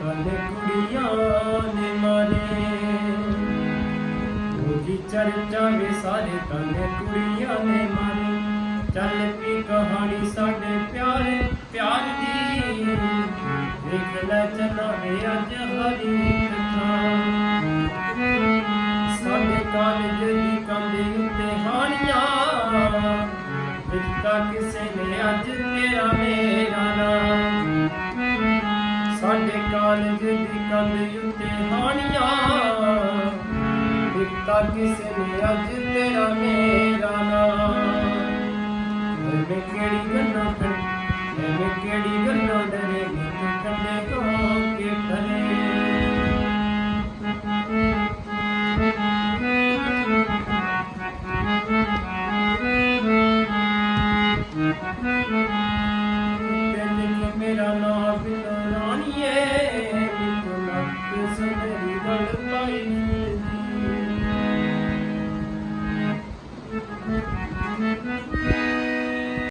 ਸਾਰੇ ਕੁੜੀਆਂ ਨੇ ਮਾਰੇ। ਉਹਦੀ ਚਰਚਾ ਵੇ ਸਾਰੇ ਤਨੇ ਕੁੜੀਆਂ ਨੇ ਮਾਰੇ। ਚੱਲ ਪੀ ਕਹਾਣੀ ਸਾਡੇ ਪਿਆਰੇ, ਪਿਆਰ ਦੀ। ਦੇਖ ਲੈ ਚੱਲਾਂਗੇ ਅੱਜ ਹਰੀ ਕਥਾ। ਸਾਡੇ ਕਾਲਜ ਦੀ ਕੰਧ ਉੱਤੇ ਹਾਣੀਆਂ। ਦਿੱਤਾ ਕਿਸੇ ਨੇ, ਅੱਜ ਤੇਰਾ ਮੇਰਾ ਸਾਡੇ ਕਾਲਜ ਦੀ ਕੰਧ ਉੱਤੇ ਹਾਣੀਆਂ। ਦਿੱਤਾ ਕਿਸੇ ਨੇ ਅੱਜ ਤੇਰਾ ਮੇਰਾ ਨਾਮ। ਮੈਂ ਕਿਹੜੀ ਗੱਲਾਂ ਕਰ ਮੈਂ ਕਿਹੜੀ ਗੱਲਾਂ ਡਰੇ ਮੈਂ ਕੰਨੇ ਕੋ ਕੇ ਡਰੇ ਕਹਿੰਦੇ ਕਿ ਮੇਰਾ ਨਾਮ ਬਿਲੋਰਾਣੀਏ Thank you.